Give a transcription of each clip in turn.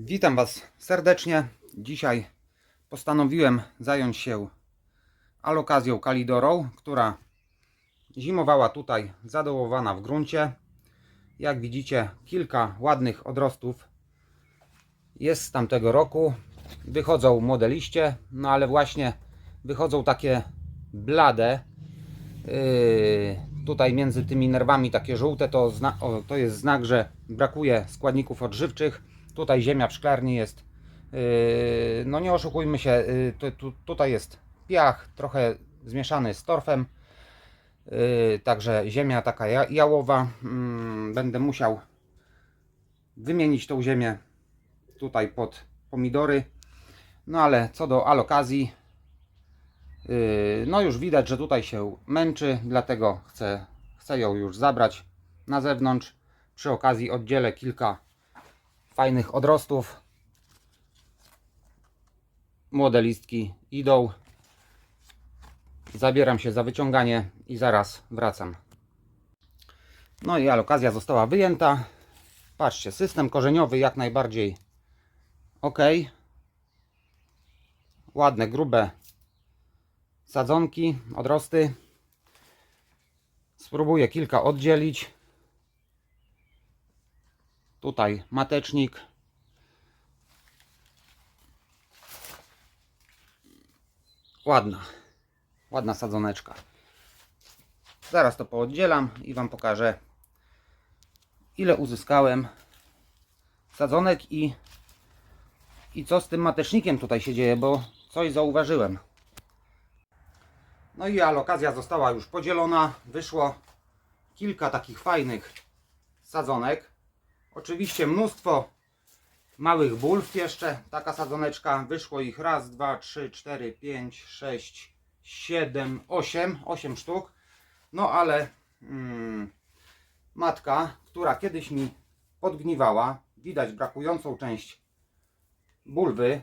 Witam Was serdecznie. Dzisiaj postanowiłem zająć się alokazją kalidorą, która zimowała tutaj zadołowana w gruncie. Jak widzicie, kilka ładnych odrostów jest z tamtego roku. Wychodzą młode liście, no ale właśnie wychodzą takie blade. Yy, tutaj między tymi nerwami takie żółte to, to jest znak, że brakuje składników odżywczych. Tutaj ziemia w szklarni jest. Yy, no nie oszukujmy się, yy, tu, tu, tutaj jest piach, trochę zmieszany z torfem. Yy, także ziemia taka ja, jałowa. Mm, będę musiał wymienić tą ziemię tutaj pod pomidory. No ale co do alokazji, No już widać, że tutaj się męczy, dlatego chcę, chcę ją już zabrać na zewnątrz. Przy okazji oddzielę kilka fajnych odrostów. Młode listki idą. Zabieram się za wyciąganie i zaraz wracam. No i alokazja została wyjęta. Patrzcie, system korzeniowy jak najbardziej ok. Ładne, grube sadzonki, odrosty. Spróbuję kilka oddzielić. Tutaj matecznik. Ładna, ładna sadzoneczka. Zaraz to pooddzielam i Wam pokażę ile uzyskałem sadzonek i, i co z tym matecznikiem tutaj się dzieje, bo coś zauważyłem. No i alokazja została już podzielona. Wyszło kilka takich fajnych sadzonek. Oczywiście mnóstwo małych bulw jeszcze. Taka sadzoneczka. Wyszło ich raz, dwa, trzy, cztery, pięć, sześć, siedem, osiem. Osiem sztuk. No ale mm, matka, która kiedyś mi podgniwała, widać brakującą część bulwy.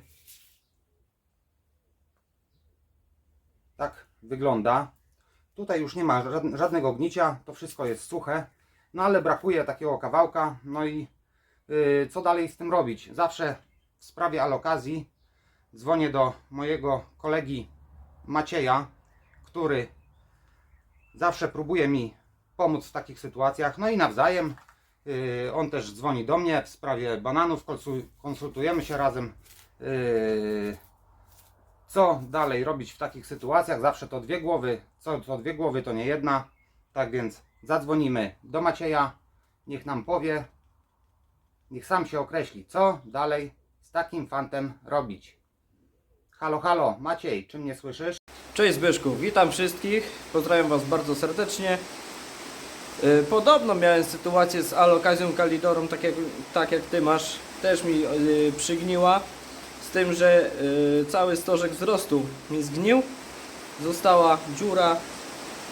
Tak wygląda. Tutaj już nie ma żad- żadnego gnicia, to wszystko jest suche, no ale brakuje takiego kawałka. No i co dalej z tym robić? Zawsze w sprawie alokazji dzwonię do mojego kolegi Macieja, który zawsze próbuje mi pomóc w takich sytuacjach. No i nawzajem. Yy, on też dzwoni do mnie w sprawie bananów, konsul- konsultujemy się razem. Yy, co dalej robić w takich sytuacjach. Zawsze to dwie głowy, co to dwie głowy to nie jedna. Tak więc zadzwonimy do Macieja, niech nam powie, niech sam się określi, co dalej z takim fantem robić. Halo, halo, Maciej, czy mnie słyszysz? Cześć Zbyszku, witam wszystkich, pozdrawiam Was bardzo serdecznie. Y, Podobno miałem sytuację z alokazją kalidorą, tak jak, tak jak Ty masz, też mi y, przygniła. Z tym, że y, cały stożek wzrostu mi zgnił. Została dziura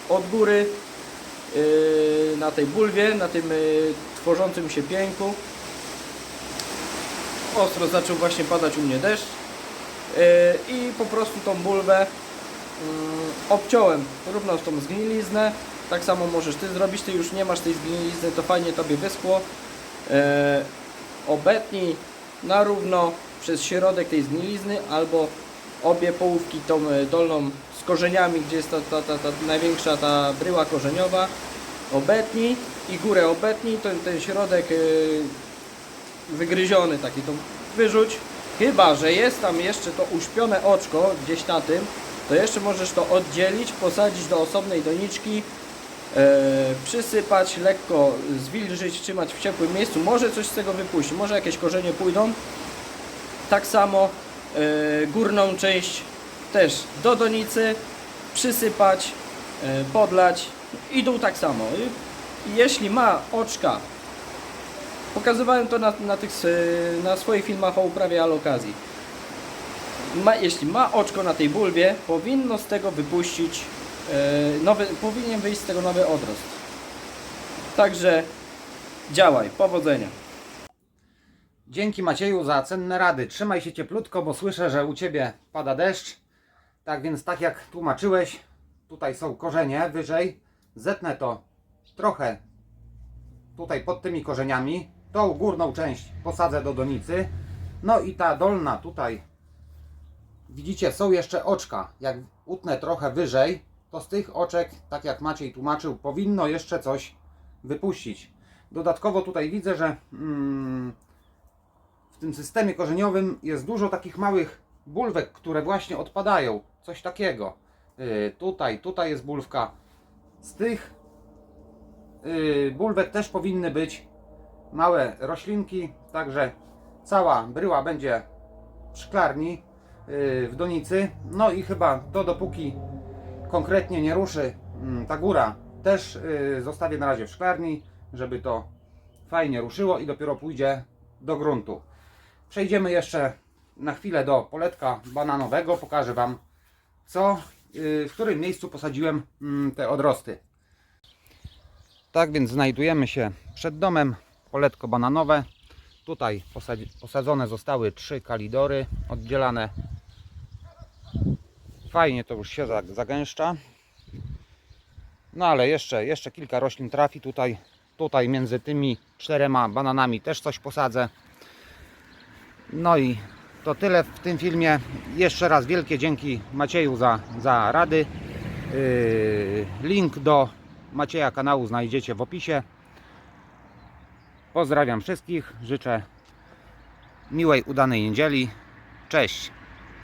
od góry na tej bulwie, na tym tworzącym się pięku. Ostro zaczął właśnie padać u mnie deszcz. Y, I po prostu tą bulwę mm, obciąłem równo tą zgniliznę. Tak samo możesz Ty zrobić, Ty już nie masz tej zgnilizny, to fajnie Tobie wyschło. E, obetnij na równo przez środek tej zgnilizny albo obie połówki tą dolną z korzeniami, gdzie jest ta, ta, ta, ta największa ta bryła korzeniowa. Obetnij i górę obetnij, ten, ten środek wygryziony taki, to wyrzuć. Chyba, że jest tam jeszcze to uśpione oczko gdzieś na tym, to jeszcze możesz to oddzielić, posadzić do osobnej doniczki, e, przysypać, lekko zwilżyć, trzymać w ciepłym miejscu. Może coś z tego wypuści, może jakieś korzenie pójdą. Tak samo e, górną część też do donicy przysypać, e, podlać i dół tak samo. Jeśli ma oczka Pokazywałem to na, na, tych, na swoich filmach o uprawie alokazji. Ma, jeśli ma oczko na tej bulwie, powinno z tego wypuścić e, nowy, powinien wyjść z tego nowy odrost. Także działaj, powodzenia. Dzięki Macieju za cenne rady. Trzymaj się cieplutko, bo słyszę, że u Ciebie pada deszcz. Tak więc, tak jak tłumaczyłeś, tutaj są korzenie wyżej. Zetnę to trochę tutaj pod tymi korzeniami. Tą górną część posadzę do donicy. No i ta dolna tutaj, widzicie, są jeszcze oczka. Jak utnę trochę wyżej, to z tych oczek, tak jak Maciej tłumaczył, powinno jeszcze coś wypuścić. Dodatkowo tutaj widzę, że mm, w tym systemie korzeniowym jest dużo takich małych bulwek, które właśnie odpadają. Coś takiego. Yy, tutaj, tutaj jest bulwka. Z tych yy, bulwek też powinny być małe roślinki, także cała bryła będzie w szklarni yy, w donicy. No i chyba to dopóki konkretnie nie ruszy mm, ta góra, też yy, zostawię na razie w szklarni, żeby to fajnie ruszyło i dopiero pójdzie do gruntu. Przejdziemy jeszcze na chwilę do poletka bananowego. Pokażę Wam, co, yy, w którym miejscu posadziłem mm, te odrosty. Tak więc znajdujemy się przed domem. Poletko bananowe. Tutaj posadzone zostały trzy kalidory oddzielane. Fajnie to już się za- zagęszcza. No ale jeszcze, jeszcze kilka roślin trafi tutaj. Tutaj między tymi czterema bananami też coś posadzę. No i to tyle w tym filmie. Jeszcze raz wielkie dzięki Macieju za, za rady. Yy, link do Macieja kanału znajdziecie w opisie. Pozdrawiam wszystkich. Życzę miłej, udanej niedzieli. Cześć.